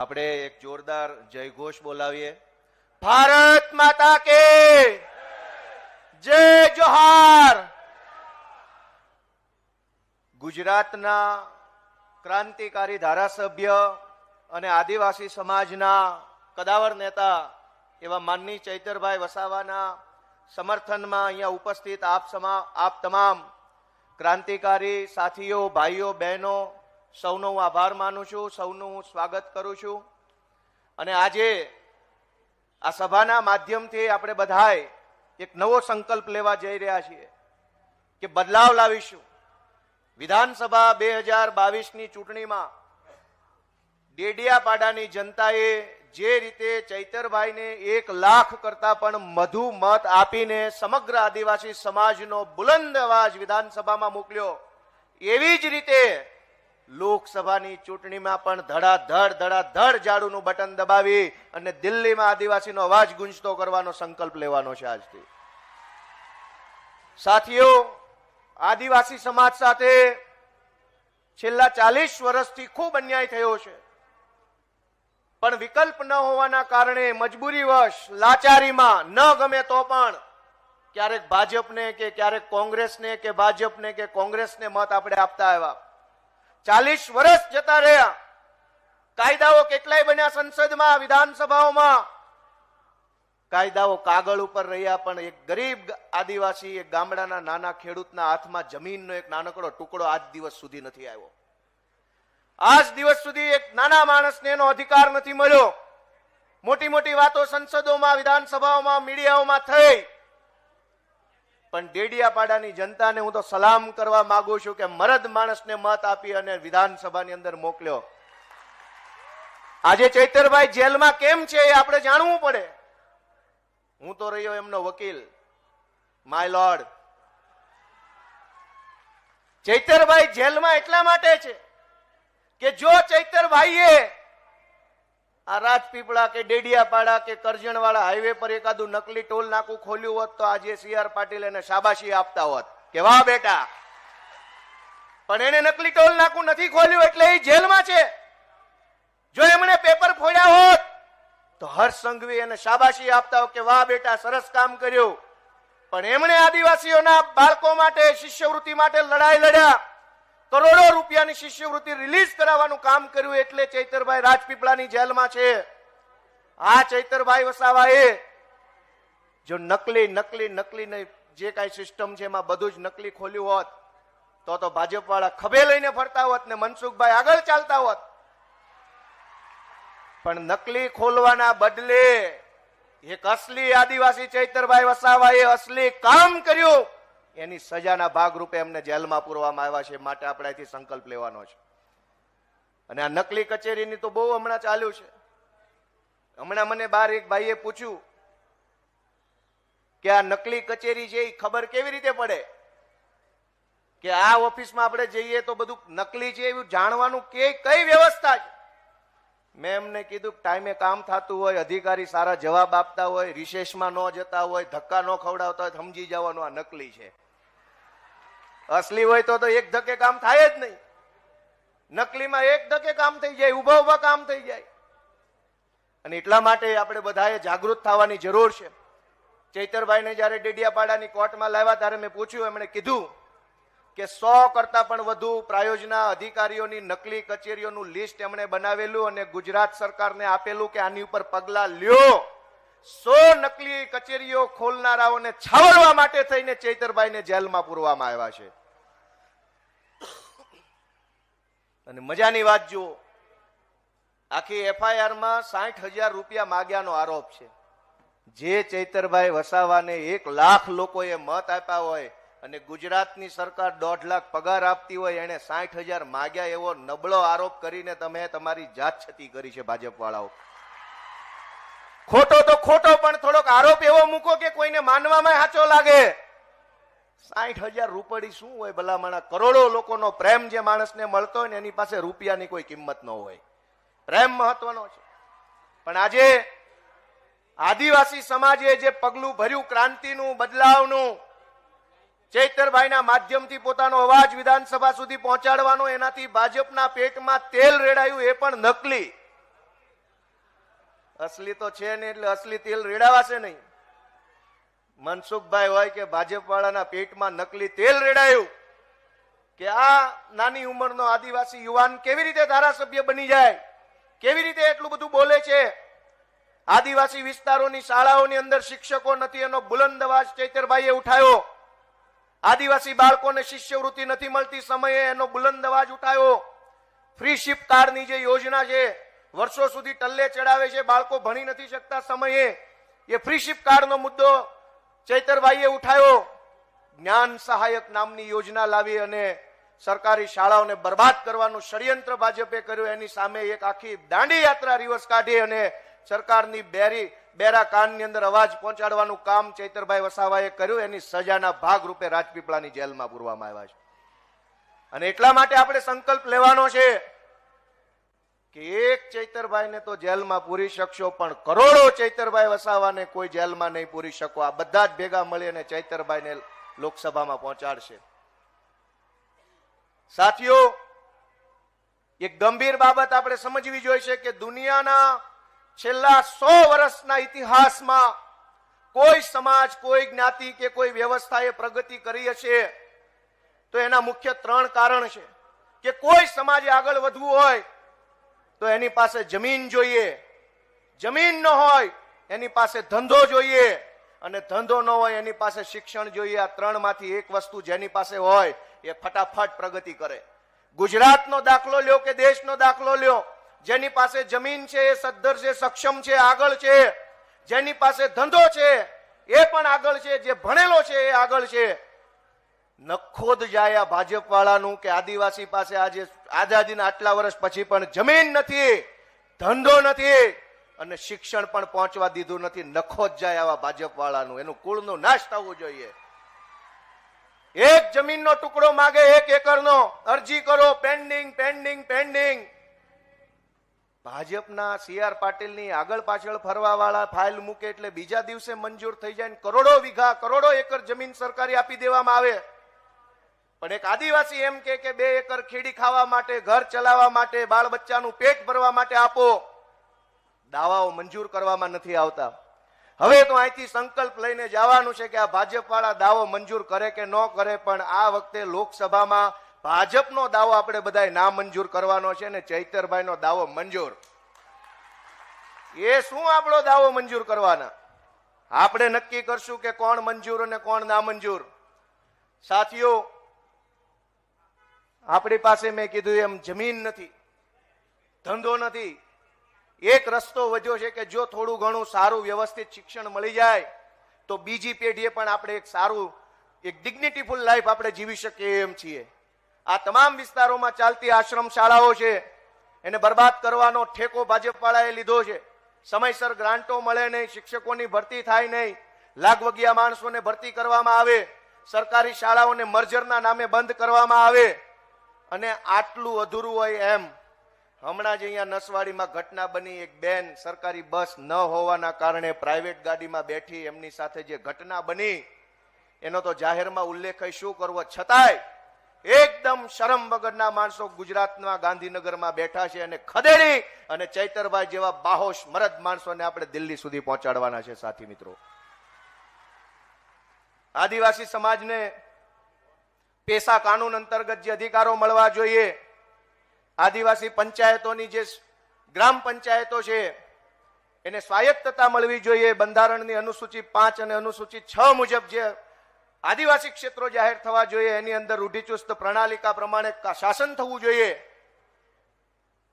આપણે એક જોરદાર જયઘોષ બોલાવીએ. ભારત માતા કે જય જોહાર. ગુજરાતના ક્રાંતિકારી ધારાસભ્ય અને આદિવાસી સમાજના કદાવર નેતા એવા માનની ચૈતરભાઈ વસાવાના સમર્થનમાં અહીંયા ઉપસ્થિત આપ સમા, આપ તમામ ક્રાંતિકારી સાથીઓ, ભાઈઓ, બહેનો સૌનો હું આભાર માનું છું, સૌનું હું સ્વાગત કરું છું. અને આજે આ સભાના માધ્યમથી આપણે બધાએ એક નવો સંકલ્પ લેવા જઈ રહ્યા છીએ કે બદલાવ લાવીશું. વિધાનસભા બે હજાર બાવીસની ચૂંટણીમાં ડેડિયાપાડાની જનતાએ જે રીતે ચૈતરભાઈને એક લાખ કરતા પણ મધુ મત આપીને સમગ્ર આદિવાસી સમાજનો બુલંદ અવાજ વિધાનસભામાં મોકલ્યો, એવી જ રીતે લોકસભાની ચૂંટણીમાં પણ ધડાધડ ધડાધડ ઝાડુનું બટન દબાવી અને દિલ્હીમાં આદિવાસીનો અવાજ ગુંજતો કરવાનો સંકલ્પ લેવાનો છે આજથી. સાથીઓ, આદિવાસી સમાજ સાથે છેલ્લા ચાલીસ વર્ષથી ખૂબ અન્યાય થયો છે. પણ વિકલ્પ ન હોવાના કારણે મજબૂરીવશ લાચારીમાં, ન ગમે તો પણ ક્યારેક ભાજપને કે ક્યારેક કોંગ્રેસને કે ભાજપને કે કોંગ્રેસને મત આપણે આપતા આવ્યા. ચાલીસ વર્ષ જતા રહ્યા. કાયદાઓ કેટલાય બન્યા સંસદમાં, વિધાનસભાઓમાં. કાયદાઓ કાગળ ઉપર રહ્યા, પણ એક ગરીબ આદિવાસી, એક ગામડાના નાના ખેડૂતના હાથમાં જમીનનો એક નાનકડો ટુકડો આજ દિવસ સુધી નથી આવ્યો. આજ દિવસ સુધી એક નાના માણસને એનો અધિકાર નથી મળ્યો. મોટી મોટી વાતો સંસદોમાં, વિધાનસભાઓમાં, મીડિયાઓમાં થઈ. પણ ડેડિયાપાડાની જનતાને હું તો સલામ કરવા માંગુ છું કે મરદ માણસને મત આપી અને વિધાનસભાની અંદર મોકલ્યો. આજે ચૈતરભાઈ જેલમાં કેમ છે એ આપણે જાણવું પડે. હું તો રહ્યો એમનો વકીલ. માય લોર્ડ ચૈતરભાઈ જેલમાં એટલા માટે છે કે જો ચૈતરભાઈએ આ રાજપીપળા કે ડેડિયાપાડા કે કરજણવાળા હાઈવે પર એકાદું નકલી ટોલ નાકું ખોલ્યું હોત તો આજે સી આર પાટીલ એને શાબાશી આપતા હોત. કે વાહ બેટા? પણ એને નકલી ટોલ નાકું નથી ખોલ્યું એટલે એ જેલમાં છે. જો એમણે પેપર ફોડ્યા હોત, તો હર્ષ સંઘવી એને શાબાશી આપતા હોત કે વાહ બેટા, સરસ કામ કર્યું. પણ એમણે આદિવાસીઓના બાળકો માટે, શિષ્યવૃત્તિ માટે લડાઈ લડ્યા. કરોડો રૂપિયાની શિષ્યવૃત્તિ રિલીઝ કરાવવાનું કામ કર્યું એટલે ચૈતરભાઈ રાજપીપળાની જેલમાં છે. આ ચૈતરભાઈ વસાવાએ જો નકલી નકલી નકલી જે કાંઈ સિસ્ટમ છે એમાં બધું જ નકલી ખોલ્યું હોત, તો તો ભાજપ વાળા ખભે લઈને ફરતા હોત ને મનસુખભાઈ આગળ ચાલતા હોત. પણ નકલી ખોલવાના બદલે એક અસલી આદિવાસી ચૈતરભાઈ વસાવાએ અસલી કામ કર્યું. એની સજાના ભાગરૂપે એમને જેલમાં પૂરવામાં આવ્યા છે માટે આપણે સંકલ્પ લેવાનો છે. અને આ નકલી કચેરીની તો બહુ હમણાં ચાલ્યું છે. હમણાં મને બાર એક ભાઈએ પૂછ્યું કે આ નકલી કચેરી છે એ ખબર કેવી રીતે પડે? કે આ ઓફિસમાં આપણે જઈએ તો બધું નકલી છે એવું જાણવાનું કે કઈ વ્યવસ્થા છે? મેં એમને કીધું ટાઈમે કામ થતું હોય, અધિકારી સારા જવાબ આપતા હોય રિશેષમાં ન જતા હોય, ધક્કા ન ખવડાવતા હોય સમજી જવાનું આ નકલી છે. અસલી હોય તો તો એક ધકે કામ થાય જ નહીં. નકલીમાં એક ધકે કામ થઈ જાય ઊભા ઊભા કામ થઈ જાય. અને એટલા માટે આપણે બધાએ જાગૃત થવાની જરૂર છે. ચૈતરભાઈને જયારે ડેડિયાપાડાની કોર્ટમાં લાવ્યા ત્યારે મેં પૂછ્યું, એમણે કીધું કે સો કરતા પણ વધુ પ્રાયોજના અધિકારીઓની નકલી કચેરીઓનું લિસ્ટ એમણે બનાવેલું અને ગુજરાત સરકારને આપેલું કે આની ઉપર પગલા લ્યો. સો નકલી કચેરીઓ ખોલનારાઓને છાવરવા માટે થઈને ચૈતરભાઈને જેલમાં પૂરવામાં આવ્યા છે. અને મજાની વાત જુઓ. આખી એફઆઈઆરમાં સાઠ હજાર રૂપિયા માગ્યાનો આરોપ છે. જે ચૈતરભાઈ વસાવાને એક લાખ લોકોએ મત આપ્યા હોય અને ગુજરાતની સરકાર દોઢ લાખ પગાર આપતી હોય એને સાઠ હજાર માગ્યા એવો નબળો આરોપ કરીને તમે તમારી જાત છતી કરી છે ભાજપ વાળાઓ ખોટો તો ખોટો, પણ થોડોક આરોપ એવો મૂકો કે કોઈને માનવામાં સાચો લાગે. સાઠ હજાર રૂપડી શું હોય ભલામણા? કરોડો લોકોનો પ્રેમ જે માણસને મળતો હોય ને એની પાસે રૂપિયાની કોઈ કિંમત ન હોય. પ્રેમ મહત્વનો છે. પણ આજે આદિવાસી સમાજે જે પગલું ભર્યું ક્રાંતિનું, બદલાવનું, ચૈતરભાઈના માધ્યમથી પોતાનો અવાજ વિધાનસભા સુધી પહોંચાડવાનો, એનાથી ભાજપના પેટમાં તેલ રેડાયું એ પણ નકલી. અસલી તો છે ને એટલે અસલી તેલ રેડાવાશે નહીં. મનસુખભાઈ હોય કે ભાજપવાળાના પેટમાં નકલી તેલ રેડાયું કે આ નાની ઉંમરનો આદિવાસી યુવાન કેવી રીતે ધારાસભ્ય બની જાય? કેવી રીતે એટલું બધું બોલે છે? આદિવાસી વિસ્તારોની શાળાઓની અંદર શિક્ષકો નથી, એનો બુલંદ અવાજ ચૈતરભાઈએ ઉઠાયો. આદિવાસી બાળકોને શિષ્યવૃત્તિ નથી મળતી, સમયે એનો બુલંદ અવાજ ઉઠાયો. ફ્રી શિપ કાર્ડની જે યોજના છે, વર્ષો સુધી ટલ્લે ચડાવે છે, બાળકો ભણી નથી શકતા સમયે. એ ફ્રી શિપ કાર્ડનો મુદ્દો ચૈતરભાઈએ ઉઠાવ્યો જ્ઞાન સહાયક નામની યોજના લાવી અને સરકારી શાળાઓને બરબાદ કરવાનું ષડયંત્ર ભાજપે કર્યું. એની સામે એક આખી દાંડી યાત્રા રિવર્સ કાઢી અને સરકારની બેરી, બેરા કાનની અંદર અવાજ પહોંચાડવાનું કામ ચૈતરભાઈ વસાવાએ કર્યું. એની સજાના ભાગ રૂપે રાજપીપળાની જેલમાં પૂરવામાં આવ્યા છે. અને એટલા માટે આપણે સંકલ્પ લેવાનો છે કે એક ચૈતરભાઈને તો જેલમાં પૂરી શકશો, પણ કરોડો ચૈતરભાઈ વસાવાને કોઈ જેલમાં નહીં પૂરી શકો. આ બધા જ ભેગા મળી અને ચૈતરભાઈને લોકસભામાં પહોંચાડશે. સાથીઓ, એક ગંભીર બાબત આપણે સમજવી જોઈશે કે દુનિયાના છેલ્લા સો વર્ષના ઇતિહાસમાં કોઈ સમાજ, કોઈ જ્ઞાતિ કે કોઈ વ્યવસ્થાએ પ્રગતિ કરી હશે તો એના મુખ્ય ત્રણ કારણ છે. કે કોઈ સમાજે આગળ વધવું હોય તો એની પાસે જમીન જોઈએ. જમીન ન હોય, એની પાસે ધંધો જોઈએ. અને ધંધો ન હોય, એની પાસે શિક્ષણ જોઈએ. આ ત્રણમાંથી એક વસ્તુ જેની પાસે હોય, એ ફટાફટ પ્રગતિ કરે. ગુજરાતનો દાખલો લ્યો કે દેશનો દાખલો લ્યો? જેની પાસે જમીન છે, એ સદ્ધર છે, સક્ષમ છે, આગળ છે. જેની પાસે ધંધો છે, એ પણ આગળ છે. જે ભણેલો છે, એ આગળ છે. નખોદ જાય આ ભાજપ વાળાનું કે આદિવાસી પાસે આજે આઝાદીના આટલા વર્ષ પછી પણ જમીન નથી, ધંધો નથી અને શિક્ષણ પણ પહોંચવા દીધું નથી. નખોદ જાય આવા ભાજપ વાળાનું એનું કુળનો નાશ થવો જોઈએ. એક જમીનનો ટુકડો માગે એક એકરનો. અરજી કરો પેન્ડિંગ પેન્ડિંગ પેન્ડિંગ ભાજપના સી આર પાટીલની આગળ પાછળ ફરવા વાળા ફાઇલ મૂકે એટલે બીજા દિવસે મંજૂર થઈ જાય કરોડો વીઘા, કરોડો એકર જમીન સરકારી આપી દેવામાં આવે. પણ એક આદિવાસી એમ કે કે બે એકર ખેડી ખાવા માટે, ઘર ચલાવવા માટે બાળ બચ્ચાનું પેટ ભરવા માટે આપો. દાવાઓ મંજૂર કરવામાં નથી આવતા. હવે તો અહીંથી સંકલ્પ લઈને જવાનું છે કે આ ભાજપ વાળા દાવો મંજૂર કરે કે ન કરે, પણ આ વખતે લોકસભામાં ભાજપનો દાવો આપણે બધાએ ના મંજૂર કરવાનો છે ને ચૈતરભાઈનો દાવો મંજૂર. એ શું આપણો દાવો મંજૂર કરવાના? આપણે નક્કી કરશું કે કોણ મંજૂર અને કોણ ના મંજૂર. સાથીઓ આપણી પાસે મેં કીધું એમ જમીન નથી, ધંધો નથી. એક રસ્તો વધ્યો છે કે જો થોડું ઘણું સારું વ્યવસ્થિત શિક્ષણ મળી જાય, તો બીજી પેઢીએ પણ આપણે એક સારું, એક ડિગ્નિટીફુલ લાઈફ આપણે જીવી શકીએ એમ છીએ. આ તમામ વિસ્તારોમાં ચાલતી આશ્રમ શાળાઓ છે, એને બરબાદ કરવાનો ઠેકો ભાજપ વાળાએ લીધો છે. સમયસર ગ્રાન્ટો મળે નહીં, શિક્ષકોની ભરતી થાય નહીં, લાગવગિયા માણસોને ભરતી કરવામાં આવે, સરકારી શાળાઓને મર્જરના નામે બંધ કરવામાં આવે અને આટલું અધૂરું હોય એમ, હમણાં જ અહીંયા નસવાડીમાં ઘટના બની, એક બેન સરકારી બસ ન હોવાના કારણે પ્રાઇવેટ ગાડીમાં બેઠી, એમની સાથે જે ઘટના બની, એનો તો જાહેરમાં ઉલ્લેખ શું કરવો? છતાંય એકદમ શરમ વગરના માણસો ગુજરાતના ગાંધીનગરમાં બેઠા છે અને ખદેડી અને ચૈતરભાઈ જેવા બાહોશ મરદ માણસોને આપણે દિલ્હી સુધી પહોંચાડવાના છે, સાથી મિત્રો. આદિવાસી સમાજને પેશા કાનૂન અંતર્ગત જે અધિકારો મળવા જોઈએ, આદિવાસી પંચાયતોની જે ગ્રામ પંચાયતો છે, એને સ્વાયત્તતા મળવી જોઈએ. બંધારણની અનુસૂચિ પાંચ અને અનુસૂચિ છ મુજબ જે આદિવાસી ક્ષેત્રો જાહેર થવા જોઈએ, એની અંદર રૂઢિચુસ્ત પ્રણાલિકા પ્રમાણે શાસન થવું જોઈએ.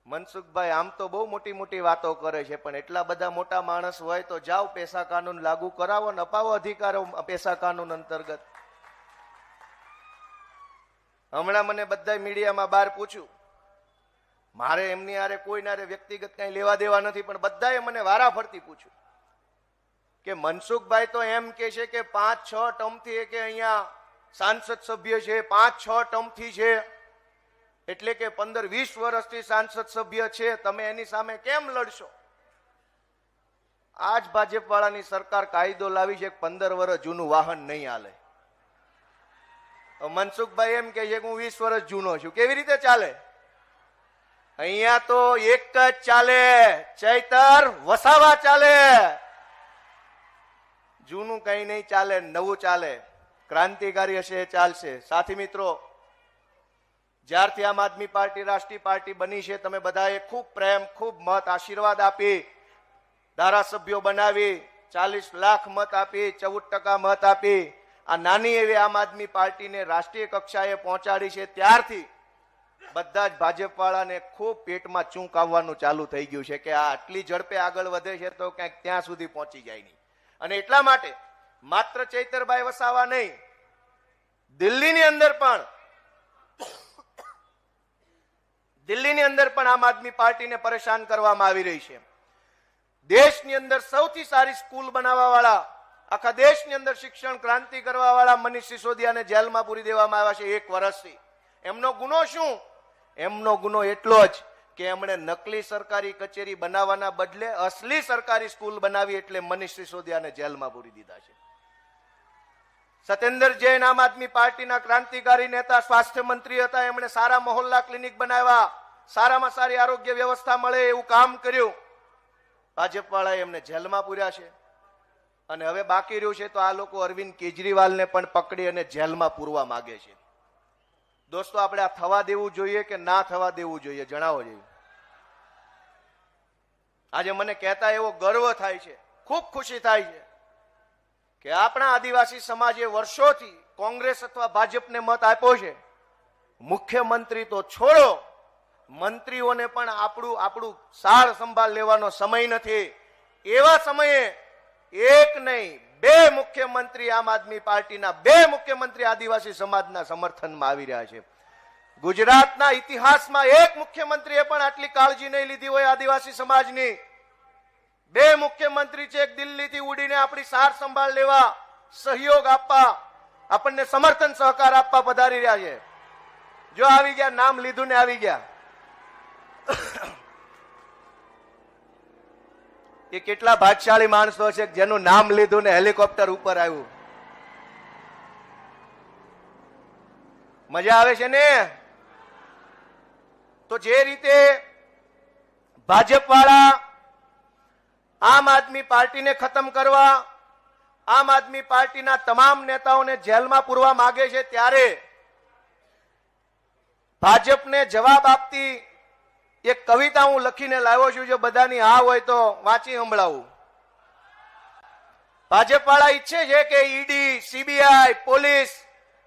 મનસુખભાઈ, આમ તો બહુ મોટી મોટી વાતો કરે છે, પણ એટલા બધા મોટા માણસ હોય તો જાઓ પેશા કાનૂન લાગુ કરાવો ને અપાવો અધિકારો પેશા કાનૂન અંતર્ગત. હમણાં મને બધા મીડિયામાં બહાર પૂછ્યું, મારે એમની હારે કોઈના હારે વ્યક્તિગત કઈ લેવા દેવા નથી, પણ બધાએ મને વારા ફરતી પૂછ્યું કે, મનસુખભાઈ તો એમ કે છે કે પાંચ છ ટર્મથી કે અહીંયા સાંસદ સભ્ય છે, પાંચ છ ટર્મથી છે, એટલે કે પંદર વીસ વર્ષથી સાંસદ સભ્ય છે, તમે એની સામે કેમ લડશો? આજ ભાજપ વાળાની સરકાર કાયદો લાવી છે પંદર વર્ષ જૂનું વાહન નહીં હાલે. મનસુખભાઈ એમ કે છે કે હું વીસ વર્ષ જૂનો છું. કેવી રીતે ચાલે? અહીંયા તો એક જ ચાલે. ચૈતર વસાવા ચાલે. જૂનું કઈ નહીં ચાલે, નવું ચાલે. ક્રાંતિકારી હશે એ ચાલશે. સાથી મિત્રો, જ્યારથી આમ આદમી પાર્ટી, રાષ્ટ્રીય પાર્ટી બની છે, તમે બધાએ ખૂબ પ્રેમ, ખૂબ મત, આશીર્વાદ આપી, ધારાસભ્યો બનાવી, ચાલીસ લાખ મત આપી, ચૌદ ટકા મત આપી આ નાની એવી આમ આદમી પાર્ટીને રાષ્ટ્રીય કક્ષાએ પહોંચાડી છે. ત્યારથી બધા જ ભાજપવાળાને ખૂબ પેટમાં ચૂંક આવવાનું ચાલુ થઈ ગયું છે કે આ આટલી ઝડપે આગળ વધે છે તો ક્યાંક ત્યાં સુધી પહોંચી જાય નહીં. અને એટલા માટે માત્ર ચૈતરભાઈ વસાવા નહીં, દિલ્હીની અંદર પણ, દિલ્હીની અંદર પણ આમ આદમી પાર્ટીને પરેશાન કરવામાં આવી રહી છે. દેશની અંદર સૌથી સારી સ્કૂલ બનાવવા વાળા આખા દેશની અંદર શિક્ષણ ક્રાંતિ કરવા વાળા મનીષ સિસોદિયાને જેલમાં પૂરી દેવામાં આવ્યા છે એક વર્ષથી. એમનો ગુનો શું? એમનો ગુનો એટલો જ કે એમણે નકલી સરકારી કચેરી બનાવવાના બદલે અસલી સરકારી સ્કૂલ બનાવી એટલે મનીષ સિસોદિયાને જેલમાં પૂરી દીધા છે. સત્યેન્દ્ર જૈન આમ આદમી પાર્ટીના ક્રાંતિકારી નેતા, સ્વાસ્થ્ય મંત્રી હતા. એમણે સારા મહોલ્લા ક્લિનિક બનાવ્યા. સારામાં સારી આરોગ્ય વ્યવસ્થા મળે એવું કામ કર્યું. ભાજપ વાળાએ એમને જેલમાં પૂર્યા છે. અને હવે બાકી રહ્યું છે તો આ લોકો અરવિંદ કેજરીવાલને પણ પકડી અને જેલમાં પૂરવા માગે છે. દોસ્તો, આપણે આ થવા દેવું જોઈએ કે ના થવા દેવું જોઈએ? જણાવો જોઈએ. આજે મને કહેતા એવો ગર્વ થાય છે, ખૂબ ખુશી થાય છે કે આપણા આદિવાસી સમાજે વર્ષોથી કોંગ્રેસ અથવા ભાજપને મત આપ્યો છે. મુખ્યમંત્રી તો છોડો, મંત્રીઓને પણ આપણું આપણું સાર સંભાળ લેવાનો સમય નથી. એવા સમયે એક નહીં, બે મુખ્યમંત્રી આમ આદમી પાર્ટીના બે મુખ્યમંત્રી આદિવાસી સમાજના સમર્થનમાં આવી રહ્યા છે. ગુજરાતના ઇતિહાસમાં એક મુખ્યમંત્રીએ પણ આટલી કાળજી નહીં લીધી હોય આદિવાસી સમાજની. બે મુખ્યમંત્રી છે, એક દિલ્હીથી ઉડીને આપણી સાર સંભાળ લેવા સહયોગ આપવા, આપણને સમર્થન સહકાર આપવા પધારી રહ્યા છે. જો આવી ગયા, નામ લીધું ને આવી ગયા. એ કેટલા ભાગશાળી માણસો છે જેનું નામ લીધું ને હેલિકોપ્ટર ઉપર આવ્યું? મજા આવે છે ને? તો જે રીતે ભાજપ વાળા આમ આદમી પાર્ટીને ખતમ કરવા, આમ આદમી પાર્ટીના તમામ નેતાઓને જેલમાં પૂરવા માગે છે, ત્યારે ભાજપને જવાબ આપતી એક કવિતા હું લખીને લાવ્યો છું, જો બધાની હા હોય તો વાંચી સંભળાવું. ભાજપવાળા ઈચ્છે છે કે ઈડી, સીબીઆઈ, પોલીસ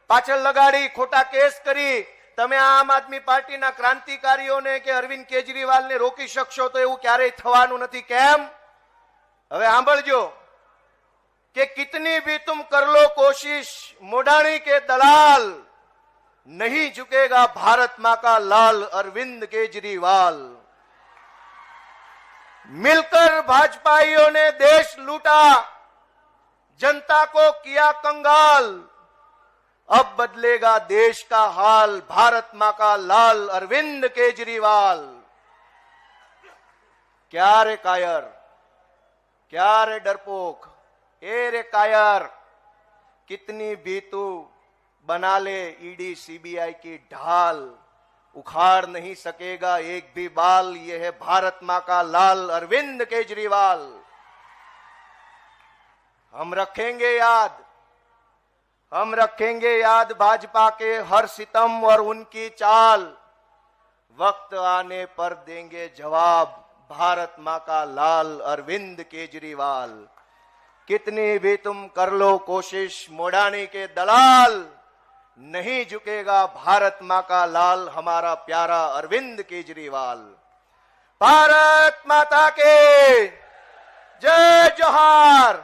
પાછળ લગાડી ખોટા કેસ કરી. તમે આમ આદમી પાર્ટીના ક્રાંતિકારીઓને કે અરવિંદ કેજરીવાલને રોકી શકશો તો એવું ક્યારેય થવાનું નથી. કેમ? હવે સાંભળજો કે કિતની ભી તુમ કરલો કોશિશ, મોઢાણી કે દલાલ? नहीं झुकेगा भारत माँ का लाल अरविंद केजरीवाल। मिलकर भाजपाइयों ने देश लूटा, जनता को किया कंगाल। अब बदलेगा देश का हाल, भारत माँ का लाल अरविंद केजरीवाल। क्या रे कायर? क्या रे डरपोक? ए रे कायर, कितनी भी तू बना ले ईडी सीबीआई की ढाल। उखाड़ नहीं सकेगा एक भी बाल। ये है भारत माँ का लाल अरविंद केजरीवाल। हम रखेंगे याद। हम रखेंगे याद भाजपा के हर सितम और उनकी चाल। वक्त आने पर देंगे जवाब भारत माँ का लाल अरविंद केजरीवाल। कितनी भी तुम कर लो कोशिश, मोड़ाने के दलाल। नहीं झुकेगा भारत माँ का लाल, हमारा प्यारा अरविंद केजरीवाल। भारत माता के जय जोहार